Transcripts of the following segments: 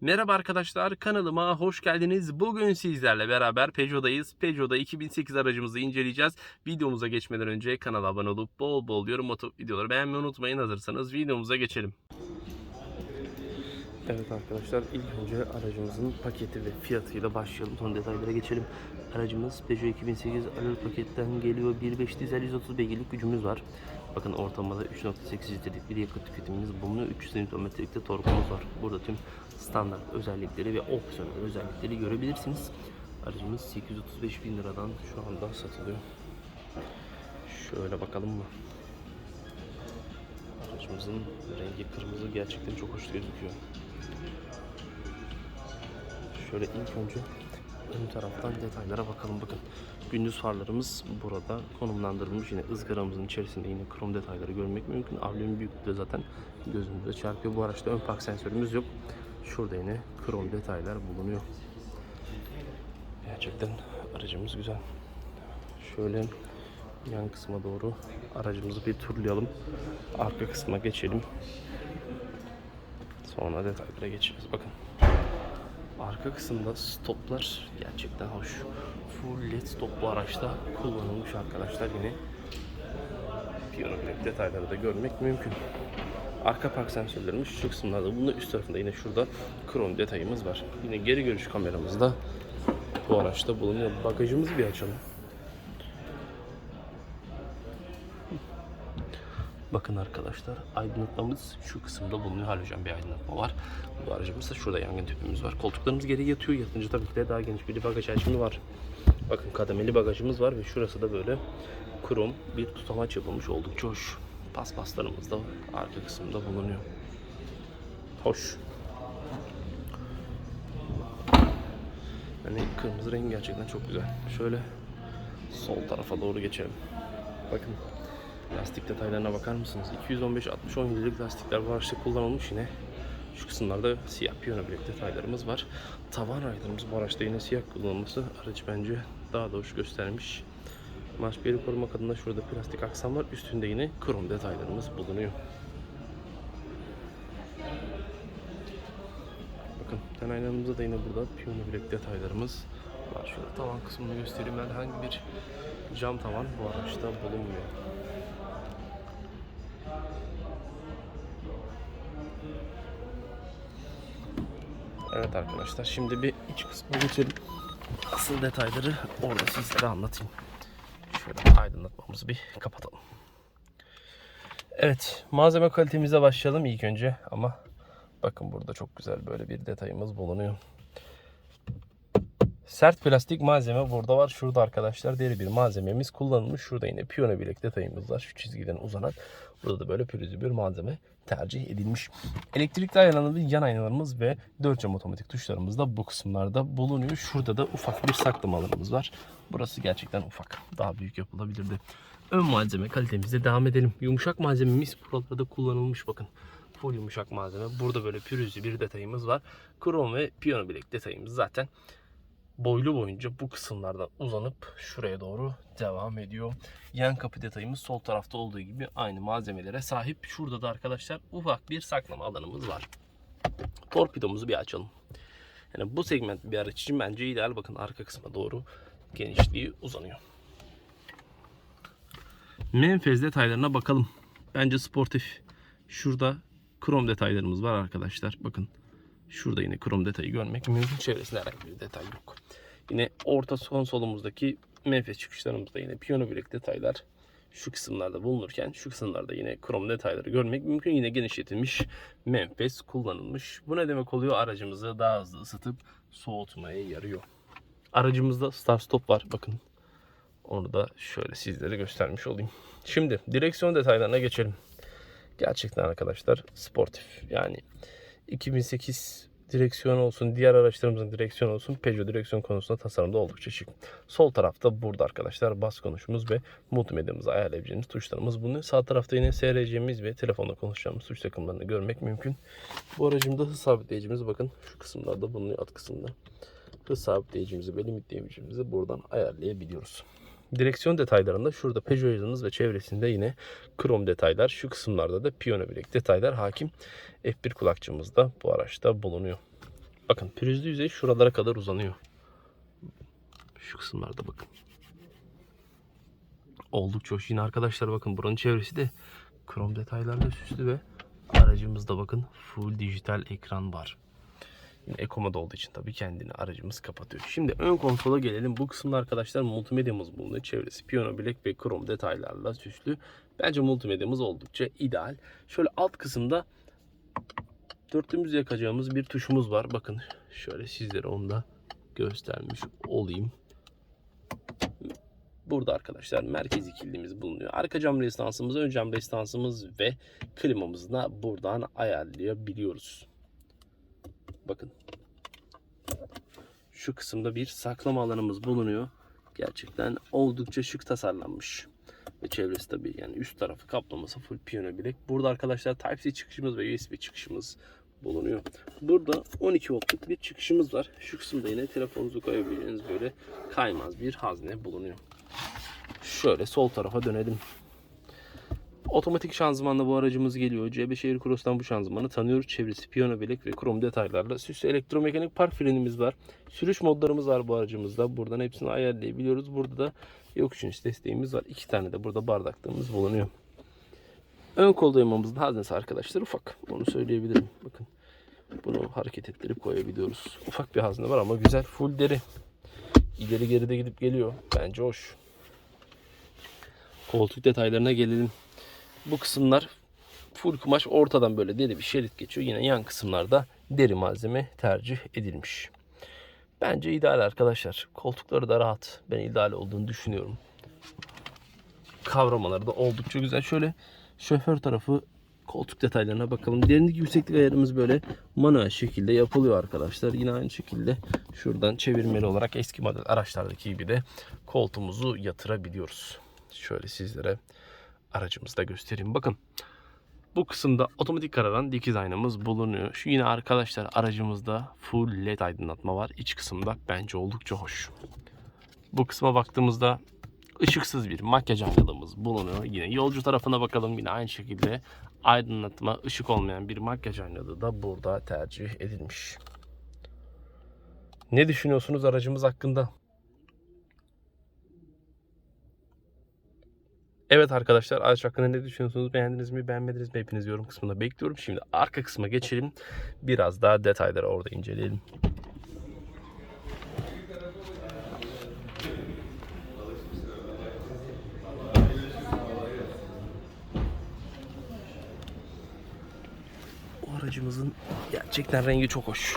Merhaba arkadaşlar kanalıma hoş geldiniz. Bugün sizlerle beraber Peugeot'dayız. Peugeot'da 2008 aracımızı inceleyeceğiz. Videomuza geçmeden önce kanala abone olup bol bol yorum atıp videoları beğenmeyi unutmayın. Hazırsanız videomuza geçelim. Evet arkadaşlar ilk önce aracımızın paketi ve fiyatıyla başlayalım. Son detaylara geçelim. Aracımız Peugeot 2008 alır paketten geliyor. 1.5 dizel 130 beygirlik gücümüz var. Bakın ortamada 3.8 litrelik bir yakıt tüketimimiz bulunuyor. 300 Nm'lik de torkumuz var. Burada tüm standart özellikleri ve opsiyonel özellikleri görebilirsiniz. Aracımız 835 bin liradan şu anda satılıyor. Şöyle bakalım mı? Aracımızın rengi kırmızı gerçekten çok hoş gözüküyor. Şöyle ilk önce ön taraftan detaylara bakalım. Bakın gündüz farlarımız burada konumlandırılmış. Yine ızgaramızın içerisinde yine krom detayları görmek mümkün. Avlunun büyüklüğü de zaten gözümüze çarpıyor. Bu araçta ön park sensörümüz yok. Şurada yine krom detaylar bulunuyor. Gerçekten aracımız güzel. Şöyle yan kısma doğru aracımızı bir turlayalım. Arka kısma geçelim. Sonra detaylara geçeceğiz. Bakın. Arka kısımda stoplar gerçekten hoş. Full led stoplu araçta kullanılmış arkadaşlar yine. Piyano bilek detayları da görmek mümkün. Arka park sensörlerimiz şu kısımlarda. Bunun üst tarafında yine şurada krom detayımız var. Yine geri görüş kameramız da bu araçta bulunuyor. Bagajımızı bir açalım. Bakın arkadaşlar aydınlatmamız şu kısımda bulunuyor. Halojen bir aydınlatma var. Bu aracımızda şurada yangın tüpümüz var. Koltuklarımız geri yatıyor. Yatınca tabii ki de daha geniş bir bagaj hacmi var. Bakın kademeli bagajımız var ve şurası da böyle krom bir tutamaç yapılmış oldukça hoş. Paspaslarımız da arka kısımda bulunuyor. Hoş. Hani kırmızı rengi gerçekten çok güzel. Şöyle sol tarafa doğru geçelim. Bakın lastik detaylarına bakar mısınız? 215-60 17'lik lastikler bu araçta kullanılmış yine. Şu kısımlarda siyah piyano bilek detaylarımız var. Tavan raylarımız bu araçta yine siyah kullanılması aracı bence daha da hoş göstermiş. Marş beri korumak adına şurada plastik aksam var. Üstünde yine krom detaylarımız bulunuyor. Bakın ten aynamızda da yine burada piyano bilek detaylarımız var. Şöyle tavan kısmını göstereyim. Herhangi bir cam tavan bu araçta bulunmuyor. Evet arkadaşlar şimdi bir iç kısma geçelim. Asıl detayları orada sizlere anlatayım. Şöyle aydınlatmamızı bir kapatalım. Evet malzeme kalitemize başlayalım ilk önce ama bakın burada çok güzel böyle bir detayımız bulunuyor. Sert plastik malzeme burada var. Şurada arkadaşlar deri bir malzememiz kullanılmış. Şurada yine piyano bilek detayımız var. Şu çizgiden uzanan. Burada da böyle pürüzlü bir malzeme tercih edilmiş. Elektrikli aynalarımız, yan aynalarımız ve 4 cam otomatik tuşlarımız da bu kısımlarda bulunuyor. Şurada da ufak bir saklama alanımız var. Burası gerçekten ufak. Daha büyük yapılabilirdi. Ön malzeme kalitemize devam edelim. Yumuşak malzememiz buralarda kullanılmış bakın. Full yumuşak malzeme. Burada böyle pürüzlü bir detayımız var. Krom ve piyano bilek detayımız zaten boylu boyunca bu kısımlarda uzanıp şuraya doğru devam ediyor. Yan kapı detayımız sol tarafta olduğu gibi aynı malzemelere sahip. Şurada da arkadaşlar ufak bir saklama alanımız var. Torpidomuzu bir açalım. Yani bu segment bir araç için bence ideal. Bakın arka kısma doğru genişliği uzanıyor. Menfez detaylarına bakalım. Bence sportif. Şurada krom detaylarımız var arkadaşlar. Bakın Şurada yine krom detayı görmek mümkün. Çevresinde herhangi bir detay yok. Yine orta konsolumuzdaki menfez çıkışlarımızda yine piyano bilek detaylar şu kısımlarda bulunurken şu kısımlarda yine krom detayları görmek mümkün. Yine genişletilmiş menfez kullanılmış. Bu ne demek oluyor? Aracımızı daha hızlı ısıtıp soğutmaya yarıyor. Aracımızda start stop var. Bakın onu da şöyle sizlere göstermiş olayım. Şimdi direksiyon detaylarına geçelim. Gerçekten arkadaşlar sportif. Yani 2008 direksiyon olsun, diğer araçlarımızın direksiyon olsun Peugeot direksiyon konusunda tasarımda oldukça şık. Sol tarafta burada arkadaşlar bas konuşumuz ve multimedyamızı ayarlayabileceğimiz tuşlarımız bulunuyor. Sağ tarafta yine SRC'miz ve telefonla konuşacağımız tuş takımlarını görmek mümkün. Bu aracımda hız sabitleyicimiz bakın şu kısımlarda bulunuyor alt kısımda. Hız sabitleyicimizi ve limitleyicimizi buradan ayarlayabiliyoruz. Direksiyon detaylarında şurada Peugeot yazınız ve çevresinde yine krom detaylar. Şu kısımlarda da piyano bilek detaylar hakim. F1 kulakçığımız da bu araçta bulunuyor. Bakın pürüzlü yüzey şuralara kadar uzanıyor. Şu kısımlarda bakın. Oldukça hoş. Yine arkadaşlar bakın buranın çevresi de krom detaylarla süslü ve aracımızda bakın full dijital ekran var. Yine Ecomoda olduğu için tabii kendini aracımız kapatıyor. Şimdi ön konsola gelelim. Bu kısımda arkadaşlar multimedyamız bulunuyor. Çevresi piyano bilek ve krom detaylarla süslü. Bence multimedyamız oldukça ideal. Şöyle alt kısımda dörtlüğümüzü yakacağımız bir tuşumuz var. Bakın şöyle sizlere onu da göstermiş olayım. Burada arkadaşlar merkezi kilidimiz bulunuyor. Arka cam restansımız, ön cam restansımız ve klimamızı da buradan ayarlayabiliyoruz. Bakın. Şu kısımda bir saklama alanımız bulunuyor. Gerçekten oldukça şık tasarlanmış. Ve çevresi tabii yani üst tarafı kaplaması full piyano bilek. Burada arkadaşlar Type-C çıkışımız ve USB çıkışımız bulunuyor. Burada 12 voltluk bir çıkışımız var. Şu kısımda yine telefonunuzu koyabileceğiniz böyle kaymaz bir hazne bulunuyor. Şöyle sol tarafa dönelim. Otomatik şanzımanla bu aracımız geliyor. C5 Aircross'tan bu şanzımanı tanıyoruz. Çevresi piyano bilek ve krom detaylarla süslü elektromekanik park frenimiz var. Sürüş modlarımız var bu aracımızda. Buradan hepsini ayarlayabiliyoruz. Burada da yokuş iniş desteğimiz var. İki tane de burada bardaklığımız bulunuyor. Ön kol dayamamızın haznesi arkadaşlar ufak. Onu söyleyebilirim. Bakın bunu hareket ettirip koyabiliyoruz. Ufak bir hazne var ama güzel. Full deri. İleri geride gidip geliyor. Bence hoş. Koltuk detaylarına gelelim. Bu kısımlar full kumaş ortadan böyle deri bir şerit geçiyor. Yine yan kısımlarda deri malzeme tercih edilmiş. Bence ideal arkadaşlar. Koltukları da rahat. Ben ideal olduğunu düşünüyorum. Kavramaları da oldukça güzel. Şöyle şoför tarafı koltuk detaylarına bakalım. Derinlik yükseklik ayarımız böyle manuel şekilde yapılıyor arkadaşlar. Yine aynı şekilde şuradan çevirmeli olarak eski model araçlardaki gibi de koltuğumuzu yatırabiliyoruz. Şöyle sizlere aracımızda göstereyim. Bakın bu kısımda otomatik kararan dikiz aynamız bulunuyor. Şu yine arkadaşlar aracımızda full led aydınlatma var. İç kısımda bence oldukça hoş. Bu kısma baktığımızda ışıksız bir makyaj aynalığımız bulunuyor. Yine yolcu tarafına bakalım. Yine aynı şekilde aydınlatma, ışık olmayan bir makyaj aynalığı da burada tercih edilmiş. Ne düşünüyorsunuz aracımız hakkında? Evet arkadaşlar araç hakkında ne düşünüyorsunuz? Beğendiniz mi? Beğenmediniz mi? Hepiniz yorum kısmında bekliyorum. Şimdi arka kısma geçelim. Biraz daha detayları orada inceleyelim. Aracımızın gerçekten rengi çok hoş.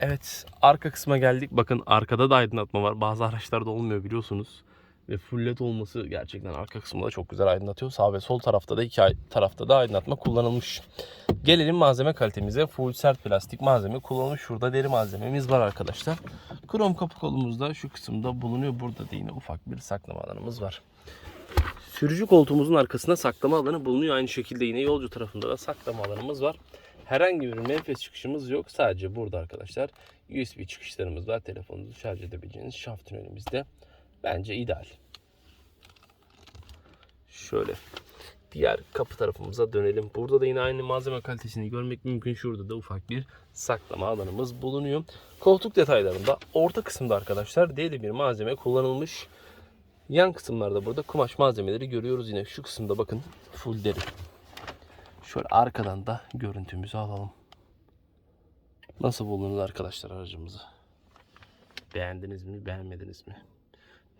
Evet arka kısma geldik. Bakın arkada da aydınlatma var. Bazı araçlarda olmuyor biliyorsunuz. Ve full led olması gerçekten arka kısmında çok güzel aydınlatıyor. Sağ ve sol tarafta da iki tarafta da aydınlatma kullanılmış. Gelelim malzeme kalitemize. Full sert plastik malzeme kullanılmış. Şurada deri malzememiz var arkadaşlar. Krom kapı kolumuzda şu kısımda bulunuyor. Burada da yine ufak bir saklama alanımız var. Sürücü koltuğumuzun arkasında saklama alanı bulunuyor. Aynı şekilde yine yolcu tarafında da saklama alanımız var. Herhangi bir menfez çıkışımız yok. Sadece burada arkadaşlar USB çıkışlarımız var. Telefonunuzu şarj edebileceğiniz şaft tünelimizde. Bence ideal. Şöyle diğer kapı tarafımıza dönelim. Burada da yine aynı malzeme kalitesini görmek mümkün. Şurada da ufak bir saklama alanımız bulunuyor. Koltuk detaylarında orta kısımda arkadaşlar deri bir malzeme kullanılmış. Yan kısımlarda burada kumaş malzemeleri görüyoruz. Yine şu kısımda bakın full deri. Şöyle arkadan da görüntümüzü alalım. Nasıl buldunuz arkadaşlar aracımızı? Beğendiniz mi, beğenmediniz mi?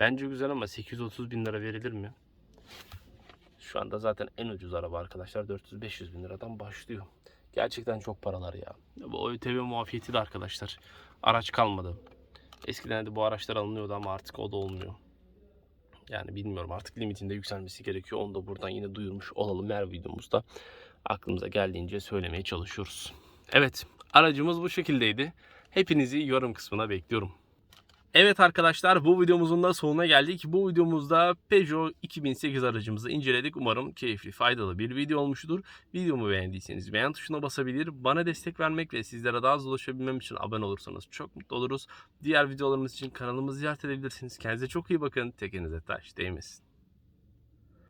Bence güzel ama 830 bin lira verilir mi? Şu anda zaten en ucuz araba arkadaşlar 400-500 bin liradan başlıyor. Gerçekten çok paralar ya. Bu ÖTV muafiyeti de arkadaşlar. Araç kalmadı. Eskiden de bu araçlar alınıyordu ama artık o da olmuyor. Yani bilmiyorum artık limitinde yükselmesi gerekiyor. Onu da buradan yine duyurmuş olalım her videomuzda. Aklımıza geldiğince söylemeye çalışıyoruz. Evet Aracımız bu şekildeydi. Hepinizi yorum kısmına bekliyorum. Evet arkadaşlar bu videomuzun da sonuna geldik. Bu videomuzda Peugeot 2008 aracımızı inceledik. Umarım keyifli, faydalı bir video olmuştur. Videomu beğendiyseniz beğen tuşuna basabilir. Bana destek vermek ve sizlere daha hızlı ulaşabilmem için abone olursanız çok mutlu oluruz. Diğer videolarımız için kanalımızı ziyaret edebilirsiniz. Kendinize çok iyi bakın. Tekenize taş değmesin.